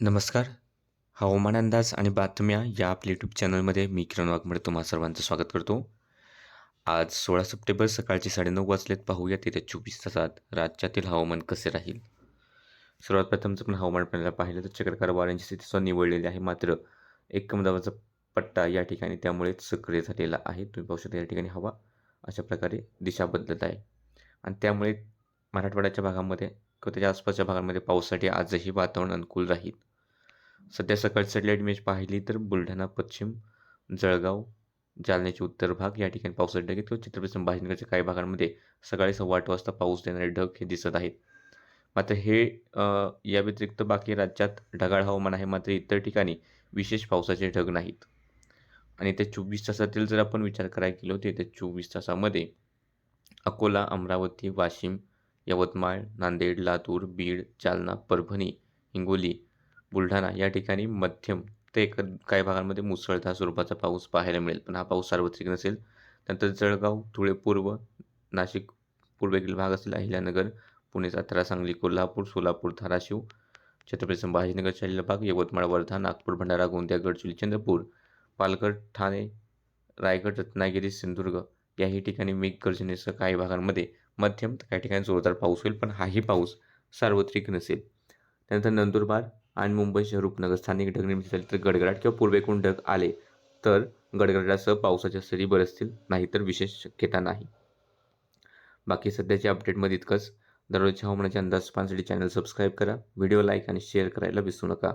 नमस्कार. हवामान अंदाज आणि बातम्या या आपल्या यूट्यूब चॅनलमध्ये मी किरण वाघमोडे तुम्हा सर्वांचं स्वागत करतो. आज 16 सप्टेंबर सकाळचे 9:30 वाजलेत. पाहूयात येत्या 24 तासात राज्यातील हवामान कसे राहील. सर्वात प्रथम जर आपण हवामान प्रणाला पाहिलं तर चक्रकार वाऱ्यांची स्थिती सुद्धा निवडलेली आहे. मात्र एक कमदाबाचा पट्टा या ठिकाणी त्यामुळे सक्रिय झालेला आहे. तुम्ही पाहू शकता या ठिकाणी हवा अशा प्रकारे दिशा बदलत आहे आणि त्यामुळे मराठवाड्याच्या भागामध्ये किंवा त्याच्या आसपासच्या भागांमध्ये पावसासाठी आजही वातावरण अनुकूल राहील. सध्या सकाळची सॅटेलाईट इमेज पाहिली तर बुलढाणा पश्चिम, जळगाव, जालन्याचे उत्तर भाग या ठिकाणी पावसाचे ढग किंवा छत्रपती संभाजीनगरच्या काही भागांमध्ये सकाळी सव्वा आठ वाजता पाऊस देणारे ढग हे दिसत आहेत. मात्र हे या व्यतिरिक्त बाकी राज्यात ढगाळ हवामान आहे. मात्र इतर ठिकाणी विशेष पावसाचे ढग नाहीत आणि त्या चोवीस तासातील जर आपण विचार करायला गेलो तर येत्या चोवीस तासामध्ये अकोला, अमरावती, वाशिम, यवतमाळ, नांदेड, लातूर, बीड, जालना, परभणी, हिंगोली, बुलढाणा या ठिकाणी मध्यम ते एक काही भागांमध्ये मुसळधार स्वरूपाचा पाऊस पाहायला मिळेल. पण हा पाऊस सार्वत्रिक नसेल. त्यानंतर जळगाव, धुळे पूर्व, नाशिक पूर्वेकडील भाग असेल, अहिल्यानगर, पुणे, सातारा, सांगली, कोल्हापूर, सोलापूर, धाराशिव, छत्रपती संभाजीनगर भाग, यवतमाळ, वर्धा, नागपूर, भंडारा, गोंदिया, गडचिरोली, चंद्रपूर, पालघर, ठाणे, रायगड, रत्नागिरी, सिंधुदुर्ग याही ठिकाणी मेघगर्जनेसह काही भागांमध्ये मध्यम तर काही ठिकाणी जोरदार पाऊस होईल. पण हाही पाऊस सार्वत्रिक नसेल. त्यानंतर नंदुरबार आणि मुंबई शहर उपनगर स्थानिक ढग निर्मिती झाली तर गडगडाट किंवा पूर्वेकडून ढग आले तर गडगडाटासह पावसाच्या सरी बरसतील. नाहीतर विशेष शक्यता नाही. बाकी सध्याच्या अपडेटमध्ये इतकंच. दररोजच्या हवामानाचे अंदाज पाहण्यासाठी चॅनल सबस्क्राईब करा. व्हिडिओ लाईक आणि शेअर करायला विसरू नका.